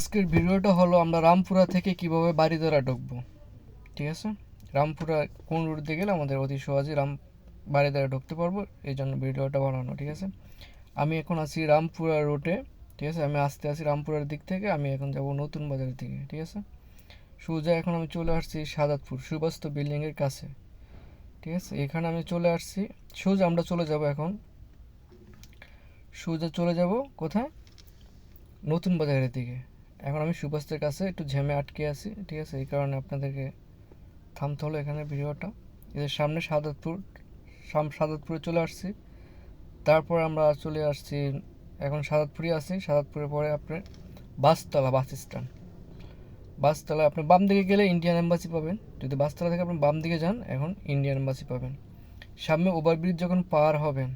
আজকের ভিডিওটা হলো আমরা রামপুরা থেকে কীভাবে বাড়িধারা ঢুকবো, ঠিক আছে? রামপুরা কোন রুট দিয়ে গেলে আমাদের অতি সহজে রাম বাড়িধারা ঢুকতে পারব, এই জন্য ভিডিওটা বানানো, ঠিক আছে? আমি এখন আছি রামপুরা রোডে ঠিক আছে? আমি আসতে আসি রামপুরার দিক থেকে, আমি এখন যাব নতুন বাজারের দিকে, ঠিক আছে? সোজা এখন আমি চলে আসছি সাদাতপুর, সুবাস্ত বিল্ডিংয়ের কাছে, ঠিক আছে? এখানে আমি চলে আসছি, সোজা আমরা চলে যাব এখন, সোজা চলে যাব কোথায়? নতুন বাজারের দিকে। এখন আমি সুভাষের কাছে একটু ঝেমে আটকে আছি, ঠিক আছে? এই কারণে আপনাদেরকে থামতে হলো এখানে ভিডিওটা। এদের সামনে সাদাতপুর, সাম, সাদাতপুরে চলে আসছি। তারপর আমরা চলে আসছি, এখন সাদাতপুরে আছি। সাদাতপুরে পরে আপনার বাসতলা বাস স্ট্যান্ড। বাসতলা, আপনি বাম দিকে গেলে ইন্ডিয়ান এম্বাসি পাবেন। যদি বাসতলা থেকে আপনি বাম দিকে যান, এখন ইন্ডিয়ান এম্বাসি পাবেন। সামনে ওভারব্রিজ যখন পার হবেন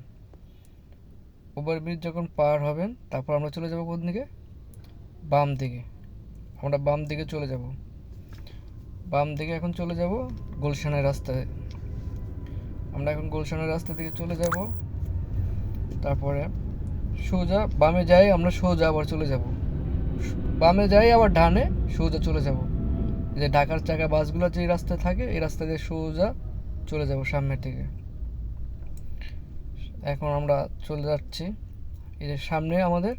ওভারব্রিজ যখন পার হবেন, তারপর আমরা চলে যাব কোন দিকে? বাম দিকে। আমরা বাম দিকে চলে যাব। বাম দিকে এখন চলে যাব গুলশানের রাস্তায়। আমরা এখন গুলশানের রাস্তা থেকে চলে যাব। তারপরে সোজা বামে যাই আমরা সোজা আবার চলে যাব। বামে যাই আবার ডানে সোজা চলে যাব। যে ঢাকার চাকা বাসগুলো যে রাস্তায় থাকে, এই রাস্তা দিয়ে সোজা চলে যাব সামনের দিকে। এখন আমরা চলে যাচ্ছি। এই যে সামনে আমাদের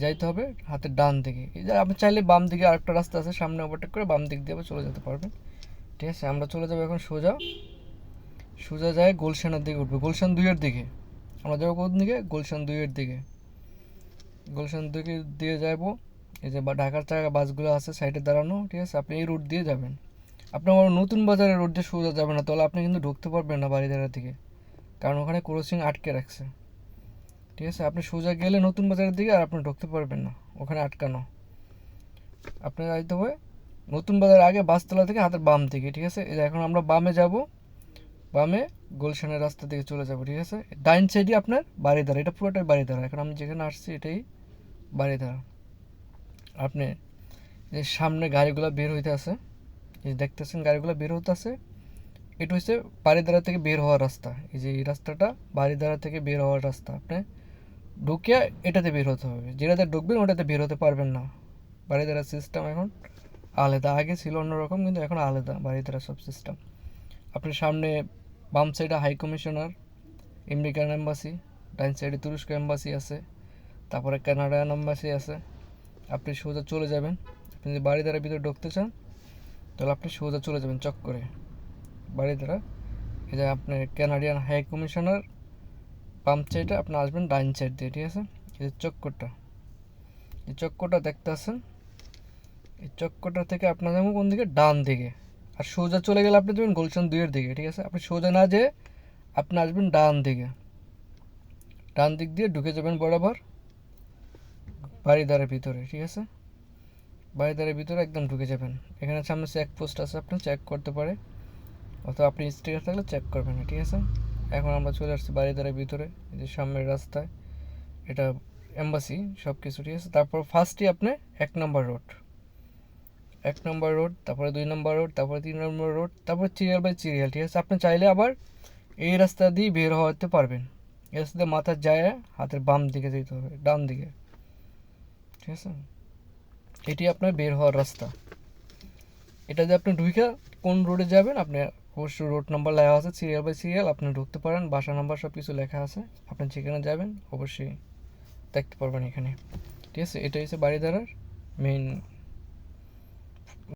যাইতে হবে হাতের ডান দিকে। আপনি চাইলে বাম দিকে আরেকটা রাস্তা আছে, সামনে ওভারটেক করে বাম দিক দিয়ে চলে যেতে পারবেন। ঠিক আছে, আমরা চলে যাব এখন সোজা। সোজা যায় গুলশানের দিকে উঠবে। গুলশান দুইয়ের দিকে। আমরা যাব কোন দিকে? গুলশান দুইয়ের দিকে। গুলশান দিকে দিয়ে যাব। এই যে ঢাকার চাকা বাসগুলো আছে সাইডে দাঁড়ানো, ঠিক আছে? আপনি এই রুট দিয়ে যাবেন। আপনি আমার নতুন বাজারের রোড দিয়ে সোজা যাবেন না, তাহলে আপনি কিন্তু ঢুকতে পারবেন না বাড়িধারা থেকে কারণ ওখানে ক্রসিং আটকে রাখছে। ঠিক আছে? আপনি সোজা গেলে নতুন বাজারের দিকে আর আপনি ঢুকতে পারবেন না। ওখানে আটকানো। আপনি যাইতে হবে নতুন বাজার আগে বাসতলা থেকে হাতের বাম দিকে, ঠিক আছে? এখন আমরা বামে যাব। বামে গুলশানের রাস্তা দিকে চলে যাব, ঠিক আছে? ডাইন সাইডে আপনার বাড়িধারা এটা পুরোটাই বাড়িধারা এখন আমি যেখানে আসছি এটাই বাড়িধারা আপনি যে সামনে গাড়িগুলো বের হইতে আছে, এই দেখতেছেন গাড়িগুলো বের হতে আছে, এটা হচ্ছে বাড়িধারা থেকে বের হওয়ার রাস্তা। এই যে এই রাস্তাটা বাড়িধারা থেকে বের হওয়ার রাস্তা। আপনি ঢুকে এটাতে বের হতে হবে। যেটাতে ঢুকবেন ওটাতে বের হতে পারবেন না। বাড়ি বাড়িধারা সিস্টেম এখন আলাদা। আগে ছিল অন্যরকম, কিন্তু এখন আলাদা বাড়ি বাড়িধারা সব সিস্টেম আপনার সামনে বাম সাইডে হাই কমিশনার আমেরিকান এম্বাসি ডাইন সাইডে তুরস্ক এম্বাসি আছে, তারপরে কানাডান এম্বাসি আছে। আপনি সোজা চলে যাবেন। আপনি যদি বাড়ি বাড়িধারার ভিতরে ঢুকতে চান, তাহলে আপনি সোজা চলে যাবেন চক করে বাড়িধারা এই যে আপনার কানাডিয়ান হাই কমিশনার পাম্প সাইডে আপনি আসবেন ডাইন সাইড দিয়ে, ঠিক আছে? এই চক্করটা। এই চক্করটা দেখতে আসেন এই চক্করটা থেকে আপনার যাবেন কোন দিকে? ডান দিকে। আর সোজা চলে গেলে আপনি যাবেন গুলশান দুইয়ের দিকে, ঠিক আছে? আপনি সোজা না যেয়ে আপনি আসবেন ডান দিকে। ডান দিক দিয়ে ঢুকে যাবেন বরাবর বাড়িদারের ভিতরে, ঠিক আছে? বাড়িদারের ভিতরে একদম ঢুকে যাবেন। এখানে সামনে চেক পোস্ট আছে, আপনি চেক করতে পারে। অথবা আপনি স্টিকার থাকলে চেক করবেন, ঠিক আছে? এখন আমরা চলে আসছি বাড়িদারের ভিতরে যে সামনের রাস্তায়। এটা এম্বাসি সব কিছু ঠিক আছে? তারপর ফার্স্টই আপনি এক নম্বর রোড এক নম্বর রোড তারপরে দুই নম্বর রোড তারপরে তিন নম্বর রোড তারপর চিরিয়াল বাই চিরিয়াল ঠিক আছে? আপনি চাইলে আবার এই রাস্তা দিয়ে বের হতে পারবেন। এই রাস্তা দিয়ে মাথার যায়, হাতের বাম দিকে যেতে হবে, ডান দিকে। ঠিক আছে? এটি আপনার বের হওয়ার রাস্তা। এটা যে আপনি ঢুকে কোন রোডে যাবেন? আপনি অবশ্যই রোড নাম্বার লেখা আছে সিরিয়াল বাই সিরিয়াল আপনি ঢুকতে পারেন, বাসা নাম্বার সব কিছু লেখা আছে, আপনি যেখানে যাবেন অবশ্যই দেখতে পারবেন এখানে। ঠিক আছে এটা হচ্ছে বাড়িধারার মেইন